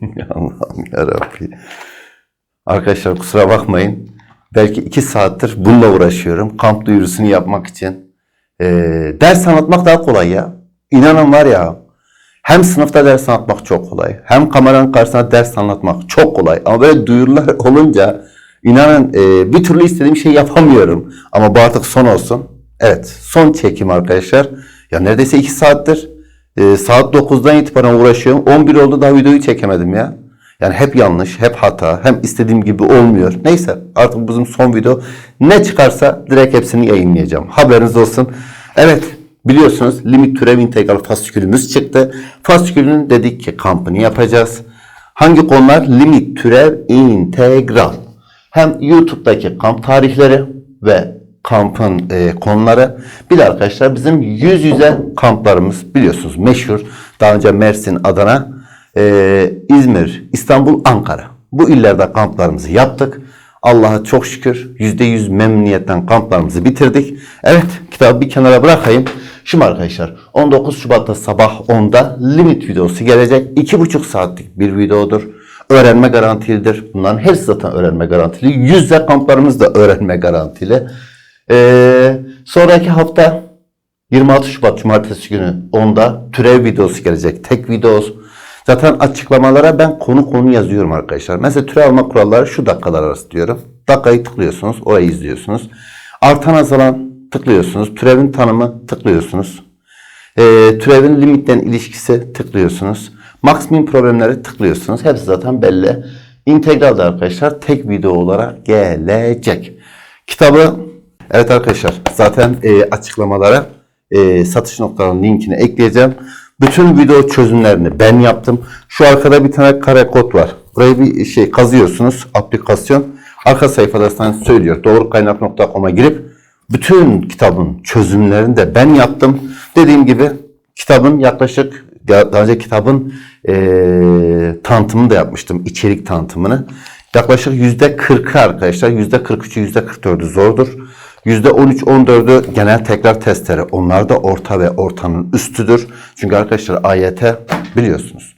Allah'ım yarabbim. Arkadaşlar kusura bakmayın. Belki iki saattir bununla uğraşıyorum. Kamp duyurusunu yapmak için. Ee, ders anlatmak daha kolay ya. İnanın var ya. Hem sınıfta ders anlatmak çok kolay. Hem kameranın karşısında ders anlatmak çok kolay. Ama böyle duyurular olunca inanın e, bir türlü istediğim şeyi yapamıyorum. Ama bu artık son olsun. Evet son çekim arkadaşlar. Ya neredeyse iki saattir. E, saat 9'dan itibaren uğraşıyorum. 11 oldu daha videoyu çekemedim ya. Yani hep yanlış, hep hata, hem istediğim gibi olmuyor. Neyse artık bizim son video. Ne çıkarsa direkt hepsini yayınlayacağım. Haberiniz olsun. Evet biliyorsunuz limit türev integral fasikülümüz çıktı. Fasikülün dedik ki kampını yapacağız. Hangi konular? Limit türev integral. Hem YouTube'daki kamp tarihleri ve kampın e, konuları. Bir de arkadaşlar bizim yüz yüze kamplarımız biliyorsunuz meşhur. Daha önce Mersin, Adana, e, İzmir, İstanbul, Ankara. Bu illerde kamplarımızı yaptık. Allah'a çok şükür yüzde yüz memnuniyetten kamplarımızı bitirdik. Evet kitabı bir kenara bırakayım. Şimdi arkadaşlar 19 Şubat'ta sabah 10'da limit videosu gelecek. 2,5 saatlik bir videodur. Öğrenme garantilidir. Bunların hepsi zaten öğrenme garantili. Yüzde kamplarımız da öğrenme garantili. Ee, sonraki hafta 26 Şubat Cumartesi günü 10'da türev videosu gelecek. Tek videosu. Zaten açıklamalara ben konu konu yazıyorum arkadaşlar. Mesela türev alma kuralları şu dakikalar arası diyorum. Dakikayı tıklıyorsunuz. Orayı izliyorsunuz. Artan azalan tıklıyorsunuz. Türevin tanımı tıklıyorsunuz. Ee, türevin limitten ilişkisi tıklıyorsunuz. Maksimum problemleri tıklıyorsunuz. Hepsi zaten belli. İntegralde arkadaşlar tek video olarak gelecek. Kitabı evet arkadaşlar zaten e, açıklamalara e, satış noktalarının linkini ekleyeceğim. Bütün video çözümlerini ben yaptım. Şu arkada bir tane kare kod var. Burayı bir şey kazıyorsunuz aplikasyon. Arka sayfada sana söylüyor. Doğrukaynak.com'a girip bütün kitabın çözümlerini de ben yaptım. Dediğim gibi kitabın yaklaşık daha önce kitabın eee tanıtımını da yapmıştım. içerik tanıtımını. Yaklaşık yüzde 40'ı arkadaşlar. Yüzde 43'ü yüzde 44'ü zordur. Yüzde 13-14'ü genel tekrar testleri. Onlar da orta ve ortanın üstüdür. Çünkü arkadaşlar AYT biliyorsunuz.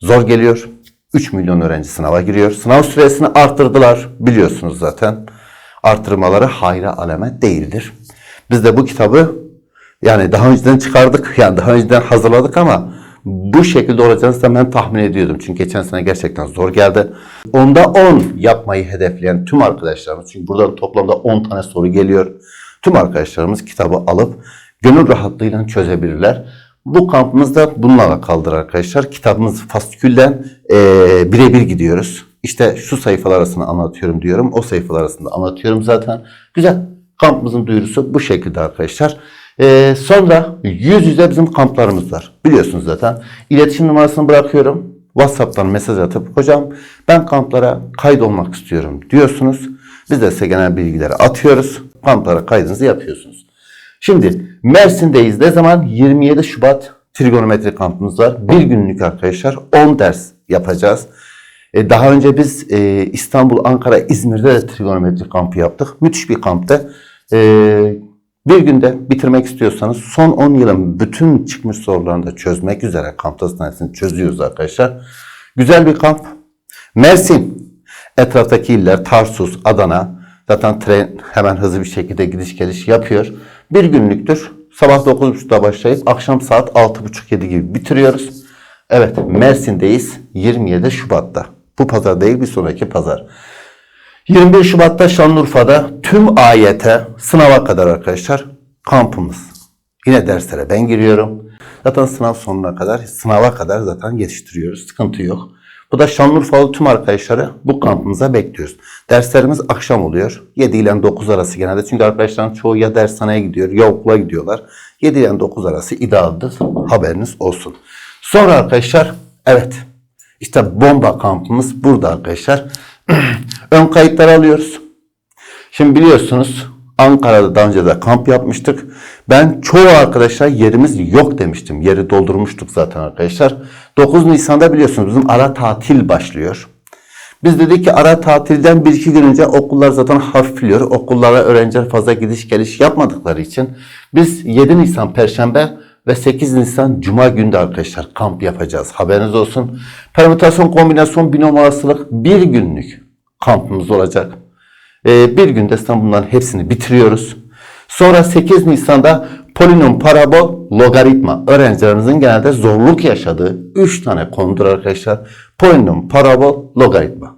Zor geliyor. 3 milyon öğrenci sınava giriyor. Sınav süresini arttırdılar. Biliyorsunuz zaten. Artırmaları hayra alamet değildir. Biz de bu kitabı yani daha önceden çıkardık. Yani daha önceden hazırladık ama bu şekilde olacağını ben tahmin ediyordum. Çünkü geçen sene gerçekten zor geldi. Onda 10 yapmayı hedefleyen tüm arkadaşlarımız, çünkü buradan toplamda 10 tane soru geliyor. Tüm arkadaşlarımız kitabı alıp gönül rahatlığıyla çözebilirler. Bu kampımız da bununla alakalıdır arkadaşlar. Kitabımız fasikülden eee birebir gidiyoruz. İşte şu sayfalar arasında anlatıyorum diyorum. O sayfalar arasında anlatıyorum zaten. Güzel. Kampımızın duyurusu bu şekilde arkadaşlar. Ee, sonra yüz yüze bizim kamplarımız var. Biliyorsunuz zaten. İletişim numarasını bırakıyorum. WhatsApp'tan mesaj atıp hocam ben kamplara kaydolmak istiyorum diyorsunuz. Biz de size genel bilgileri atıyoruz. Kamplara kaydınızı yapıyorsunuz. Şimdi Mersin'deyiz. Ne zaman? 27 Şubat trigonometri kampımız var. Bir günlük arkadaşlar 10 ders yapacağız. E, daha önce biz e, İstanbul, Ankara, İzmir'de de trigonometri kampı yaptık. Müthiş bir kamptı. E, bir günde bitirmek istiyorsanız son 10 yılın bütün çıkmış sorularını da çözmek üzere kamp hastanesini çözüyoruz arkadaşlar. Güzel bir kamp. Mersin. Etraftaki iller Tarsus, Adana. Zaten tren hemen hızlı bir şekilde gidiş geliş yapıyor. Bir günlüktür. Sabah 9.30'da başlayıp akşam saat 6.30-7 gibi bitiriyoruz. Evet Mersin'deyiz 27 Şubat'ta. Bu pazar değil bir sonraki pazar. 21 Şubat'ta Şanlıurfa'da tüm AYT sınava kadar arkadaşlar kampımız. Yine derslere ben giriyorum. Zaten sınav sonuna kadar, sınava kadar zaten yetiştiriyoruz. Sıkıntı yok. Bu da Şanlıurfalı tüm arkadaşları bu kampımıza bekliyoruz. Derslerimiz akşam oluyor. 7 ile 9 arası genelde. Çünkü arkadaşların çoğu ya dershaneye gidiyor ya okula gidiyorlar. 7 ile 9 arası idealdir. Haberiniz olsun. Sonra arkadaşlar evet işte bomba kampımız burada arkadaşlar. Ön kayıtları alıyoruz. Şimdi biliyorsunuz Ankara'da daha önce de kamp yapmıştık. Ben çoğu arkadaşlar yerimiz yok demiştim. Yeri doldurmuştuk zaten arkadaşlar. 9 Nisan'da biliyorsunuz bizim ara tatil başlıyor. Biz dedik ki ara tatilden bir iki gün önce okullar zaten hafifliyor. Okullara öğrenciler fazla gidiş geliş yapmadıkları için biz 7 Nisan Perşembe ve 8 Nisan Cuma günü arkadaşlar kamp yapacağız. Haberiniz olsun. Permütasyon, kombinasyon, binom olasılık bir günlük kampımız olacak. Ee, bir günde bunların hepsini bitiriyoruz. Sonra 8 Nisan'da polinom, parabol, logaritma. Öğrencilerimizin genelde zorluk yaşadığı 3 tane konudur arkadaşlar. Polinom, parabol, logaritma.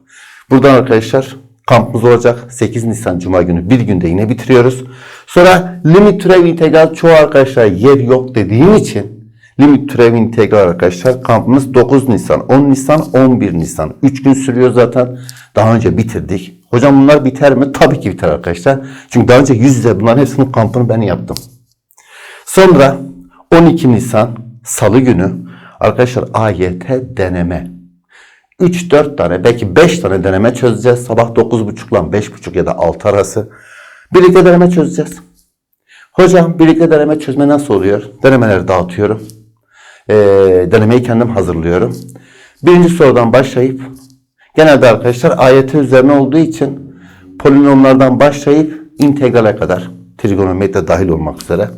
Buradan arkadaşlar kampımız olacak. 8 Nisan Cuma günü bir günde yine bitiriyoruz. Sonra limit türev integral çoğu arkadaşlar yer yok dediğim için limit türev integral arkadaşlar kampımız 9 Nisan, 10 Nisan, 11 Nisan. 3 gün sürüyor zaten. Daha önce bitirdik. Hocam bunlar biter mi? Tabii ki biter arkadaşlar. Çünkü daha önce yüz yüze bunların hepsinin kampını ben yaptım. Sonra 12 Nisan Salı günü arkadaşlar AYT deneme. 3-4 tane belki 5 tane deneme çözeceğiz. Sabah 9.30 ile 5.30 ya da 6 arası. Birlikte deneme çözeceğiz. Hocam birlikte deneme çözme nasıl oluyor? Denemeleri dağıtıyorum. Ee, denemeyi kendim hazırlıyorum. Birinci sorudan başlayıp genelde arkadaşlar AYT üzerine olduğu için polinomlardan başlayıp integrale kadar trigonometri dahil olmak üzere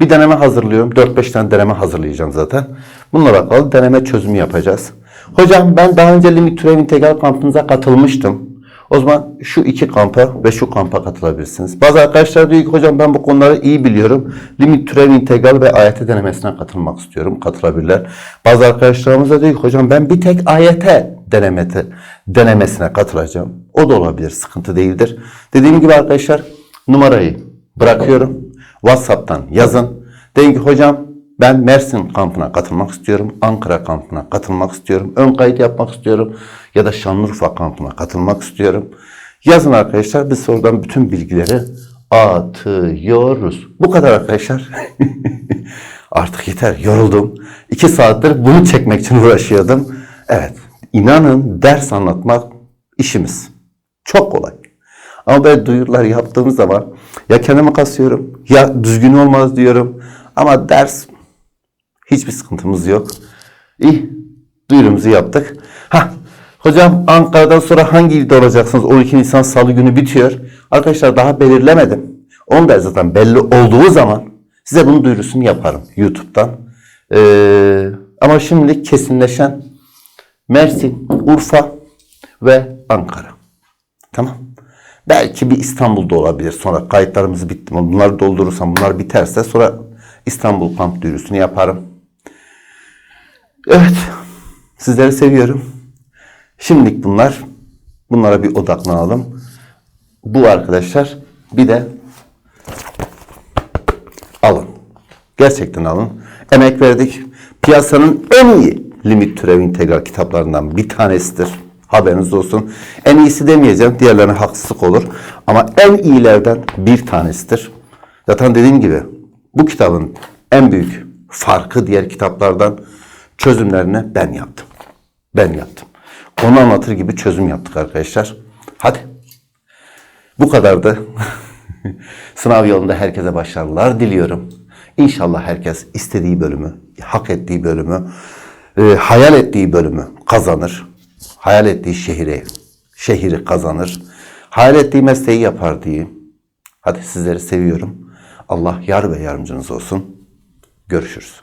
bir deneme hazırlıyorum. 4-5 tane deneme hazırlayacağım zaten. Bununla alakalı deneme çözümü yapacağız. Hocam ben daha önce limit türev integral kampınıza katılmıştım. O zaman şu iki kampa ve şu kampa katılabilirsiniz. Bazı arkadaşlar diyor ki hocam ben bu konuları iyi biliyorum. Limit türev integral ve AYT denemesine katılmak istiyorum. Katılabilirler. Bazı arkadaşlarımız da diyor ki hocam ben bir tek AYT denemeti, denemesine katılacağım. O da olabilir. Sıkıntı değildir. Dediğim gibi arkadaşlar numarayı bırakıyorum. WhatsApp'tan yazın. Deyin ki hocam ben Mersin kampına katılmak istiyorum. Ankara kampına katılmak istiyorum. Ön kayıt yapmak istiyorum. Ya da Şanlıurfa kampına katılmak istiyorum. Yazın arkadaşlar. Biz oradan bütün bilgileri atıyoruz. Bu kadar arkadaşlar. Artık yeter. Yoruldum. İki saattir bunu çekmek için uğraşıyordum. Evet. inanın ders anlatmak işimiz. Çok kolay. Ama ben duyurular yaptığım zaman ya kendimi kasıyorum ya düzgün olmaz diyorum. Ama ders hiçbir sıkıntımız yok. İyi. Duyurumuzu yaptık. Ha, hocam Ankara'dan sonra hangi ilde olacaksınız? 12 Nisan Salı günü bitiyor. Arkadaşlar daha belirlemedim. Onu da zaten belli olduğu zaman size bunun duyurusunu yaparım YouTube'dan. Ee, ama şimdilik kesinleşen Mersin, Urfa ve Ankara. Tamam. Belki bir İstanbul'da olabilir. Sonra kayıtlarımız bitti. Bunları doldurursam bunlar biterse sonra İstanbul kamp duyurusunu yaparım. Evet. Sizleri seviyorum. Şimdilik bunlar. Bunlara bir odaklanalım. Bu arkadaşlar bir de alın. Gerçekten alın. Emek verdik. Piyasanın en iyi limit türev integral kitaplarından bir tanesidir. Haberiniz olsun. En iyisi demeyeceğim. Diğerlerine haksızlık olur. Ama en iyilerden bir tanesidir. Zaten dediğim gibi bu kitabın en büyük farkı diğer kitaplardan çözümlerini ben yaptım. Ben yaptım. Konu anlatır gibi çözüm yaptık arkadaşlar. Hadi. Bu kadardı. Sınav yolunda herkese başarılar diliyorum. İnşallah herkes istediği bölümü, hak ettiği bölümü, e, hayal ettiği bölümü kazanır. Hayal ettiği şehri, şehri kazanır. Hayal ettiği mesleği yapar diyeyim. Hadi sizleri seviyorum. Allah yar ve yardımcınız olsun. Görüşürüz.